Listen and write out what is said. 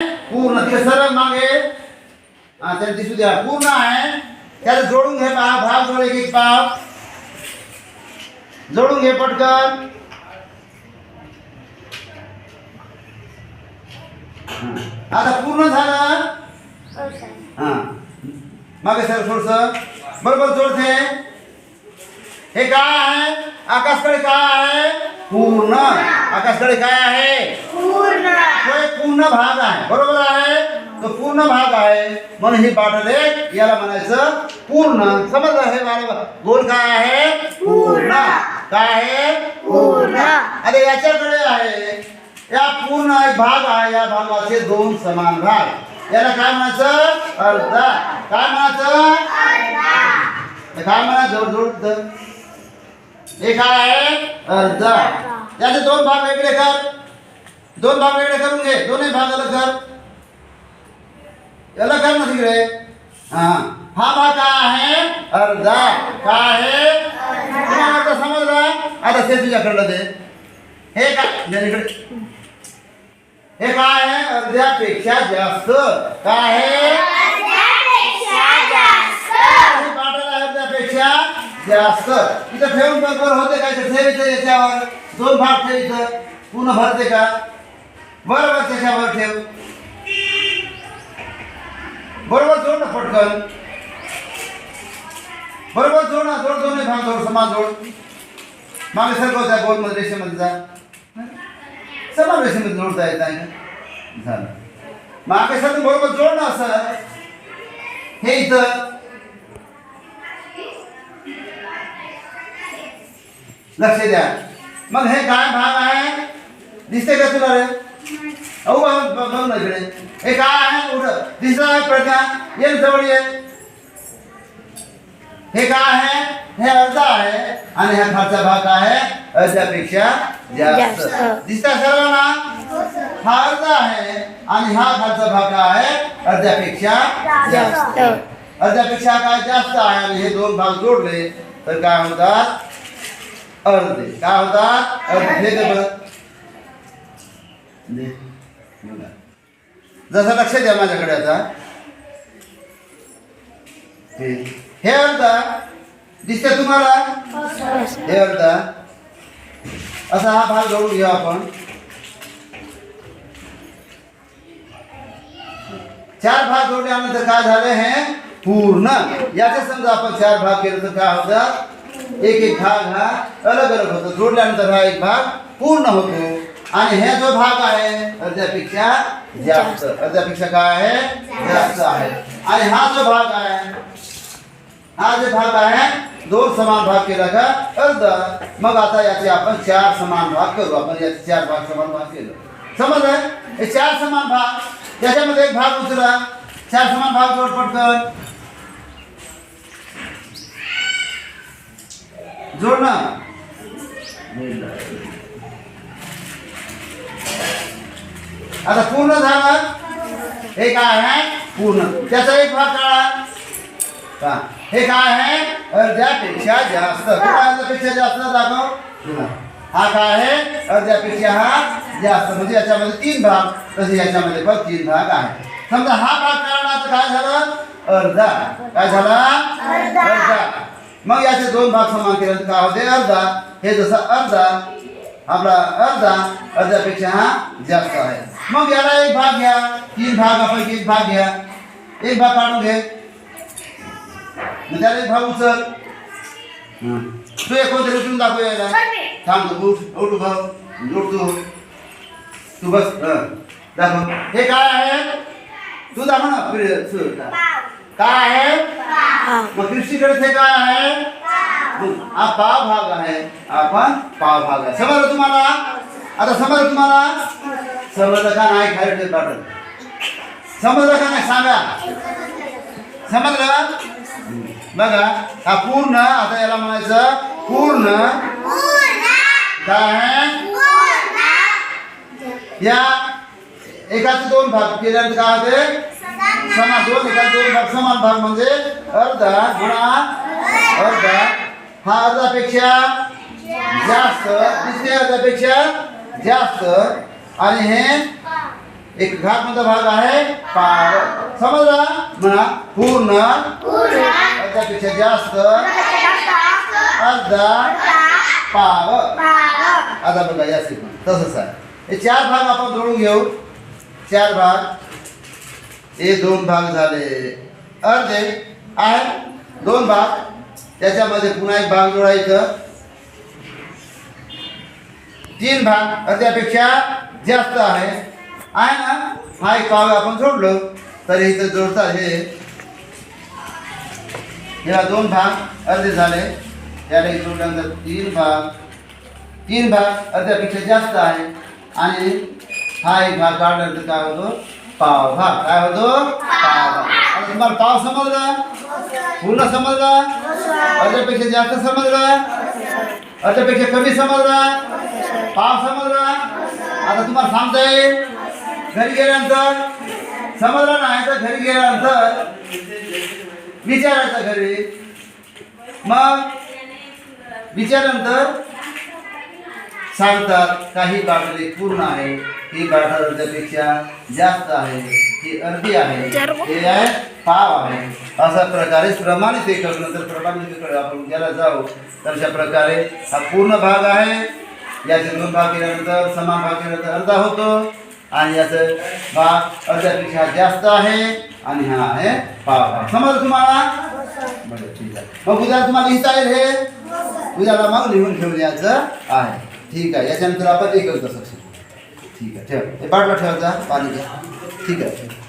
पूर्ण ते सरळ मागे. हा त्याला दिसू द्या. पूर्ण आहे. त्याला जोडून घे पहा भाग जोड एक एक पाव जोडून घे पटकन. आता पूर्ण झालं. हा. मागे सर थोडस. बरोबर जोडते हे काय आहे? आकाशकडे काय आहे? पूर्ण. आकाशकडे काय आहे? तो एक पूर्ण भाग आहे. बरोबर आहे? तो पूर्ण भाग आहे. म्हणून ही बाटल याला म्हणायचं पूर्ण. समजलं हे गोल काय आहे? पूर्ण. काय आहे? पूर्ण. आता याच्याकडे आहे. या पूर्ण एक भाग आहे. या भागाचे दोन समान भाग. याला काय म्हणायचं? अर्धा. काय म्हणायचं? हे काय म्हणा जोड जोड. हे काय आहे? अर्धा. त्याचे दोन भाग वेगळे कर. दोन भाग वेगळे करून घे दोन्ही भाग अलग कर. याला कर ना तिकडे. हा. हा भाग काय आहे? अर्धा. काय आहे? तुम्हाला आता समजला? आता ते तुझ्याकडलं दे. हे काय इकडे. हे काय आहे? अर्ध्यापेक्षा जास्त. काय आहे? हे अर्ध्यापेक्षा जास्त. इथं ठेवून बघ बरं होते काय? ते याच्यावर दोन भाग ठेव इथं. पूर्ण भरते का? बरोबर त्याच्यावर ठेव. बरोबर जोड ना पटकन. बरोबर जोड ना जोड दोन्ही भाग जोड समान जोड. मागे सरकव त्या गोलमध्ये रेषेमध्ये जा. समान रेषेमध्ये जोडता येत आहे झालं. मागे सर बरोबर जोड ना असं. हे इथं. लक्ष द्या. मग हे काय भाग आहे? दिसते का तुला रे? अहो बघ ना इकडे. हे काय आहे? उडं दिसत आहे प्रज्ञा. ये जवळ ये. हे काय आहे? हे अर्धा आहे आणि हा खालचा भाग काय आहे अर्ध्यापेक्षा जास्त. दिसता सर्वांना? हा अर्धा आहे आणि हा खालचा भाग काय आहे अर्ध्यापेक्षा जास्त. अर्ध्यापेक्षा काय जास्त आहे आणि हे दोन भाग जोडले तर काय होतात अर्धे. काय होतात अर्धे. बघा. जसं लक्ष द्या माझ्याकडे आता. हे. अर्धा. दिसते तुम्हाला? हे अर्धा. असा हा भाग जोडून घेऊ आपण. चार भाग जोडल्यानंतर काय झालं हे? पूर्ण. याचे समजा आपण चार भाग केले तर काय होतं? एक एक भाग हा अलग अलग होतो. जोडल्यानंतर हा एक भाग पूर्ण होतो. आणि हे जो भाग आहे अर्ध्यापेक्षा जास्त. अर्ध्यापेक्षा काय आहे? जास्त आहे. आणि हा जो भाग आहे हा जो भाग आहे दोन समान भाग केला का? अर्ध. मग आता याचे आपण चार समान भाग करू. आपण याचे चार भाग समान भाग केलं. समजलं हे चार समान भाग. त्याच्यामध्ये एक भाग उचला. चार समान भाग जोड पटकन जोड ना. आता पूर्ण झालं. हे काय आहे? पूर्ण. त्याचा एक भाग काढा. का हे काय आहे? अर्ध्यापेक्षा जास्त. अर्ध्यापेक्षा जास्त दाखव. हा काय आहे? अर्ध्यापेक्षा हा जास्त. म्हणजे याच्यामध्ये तीन भाग. तसे याच्यामध्ये पण तीन भाग आहे समजा हा भाग काढला तर काय झालं? अर्धा. काय झाला? अर्धा. मग याचे दोन भाग समान केले. काय होते? अर्धा. हे जसं अर्धा आपला अर्धा अर्ध्यापेक्षा हा जास्त आहे. मग याला एक भाग घ्या. तीन भाग आपण एक भाग घ्या. एक भाग काढून घे. त्याला एक भाग उचल. तू एक कोणतरी उचलून दाखव यायला थांब उठ उठ भाऊ उठ तू. तू बस हं. दाखव. हे काय आहे? तू दाखव ना. काय आहे मग कृष्णीकडे ते काय आहे हा? पाव. भाग आहे आपण पाव भाग आहे समजलं तुम्हाला आता समजलं तुम्हाला समजलं का नाही खाली पाठव समजलं का नाही सांगा समजलं बघा हा पूर्ण आता याला म्हणायचं पूर्ण. काय आहे या एकाचे दोन भाग केल्यानंतर काय होते? समान दोन एका भाग समान भाग म्हणजे अर्धा गुणा अर्धा हा अर्धापेक्षा जास्त तिसऱ्या अर्धापेक्षा जास्त आणि हे एक घात मधला भाग आहे पाव समजला? म्हणा पूर्ण अर्धापेक्षा जास्त अर्धा पाव आता बघा जास्त पण तसंच आहे. हे चार भाग आपण जोडून घेऊ. चार भाग. हे दोन भाग झाले. अर्धे आहे दोन भाग. त्याच्यामध्ये पुन्हा एक भाग जोडायचं तीन भाग अर्ध्यापेक्षा जास्त आहे. आहे ना हा एक भाग आपण जोडलो तर इथं जोडतात हे. ह्याला दोन भाग अर्धे झाले. त्याला एक जोडल्यानंतर तीन भाग. तीन भाग अर्ध्यापेक्षा जास्त आहे. आणि हा एक भाग काढल्यानंतर काय होतो? पाव भाग काय होतो? तुम्हाला पाव समजला? पूर्ण समजला? अर्ध्यापेक्षा जास्त समजला? अर्ध्यापेक्षा कमी समजला? पाव समजला? आता तुम्हाला सांगता येईल घरी गेल्यानंतर समजला नाही तर घरी गेल्यानंतर विचारायचं घरी. मग विचारल्यानंतर सांगतात काही बाटली पूर्ण आहे. ही बाटल अर्ध्यापेक्षा जास्त आहे. ही अर्धी आहे. हे आहे पाव आहे. अशा प्रकारे प्रमाणित हे करून नंतर प्रमाणित आपण ज्याला जाऊ. तर अशा प्रकारे हा पूर्ण भाग आहे. याचे दोन भाग केल्यानंतर समान भाग केल्यानंतर अर्धा होतो. आणि याचं भाग अर्ध्यापेक्षा जास्त आहे. आणि हा आहे पाव भाग. समजलं तुम्हाला? बरं ठीक आहे. मग उद्या तुम्हाला लिहिता येईल हे? उद्याला मग लिहून ठेवून द्यायचं आहे. ठीक आहे. याच्यानंतर आपण एकच तसं ठीक आहे. ठेव. हे बाटला ठेवायचा पाणी घ्या. ठीक आहे.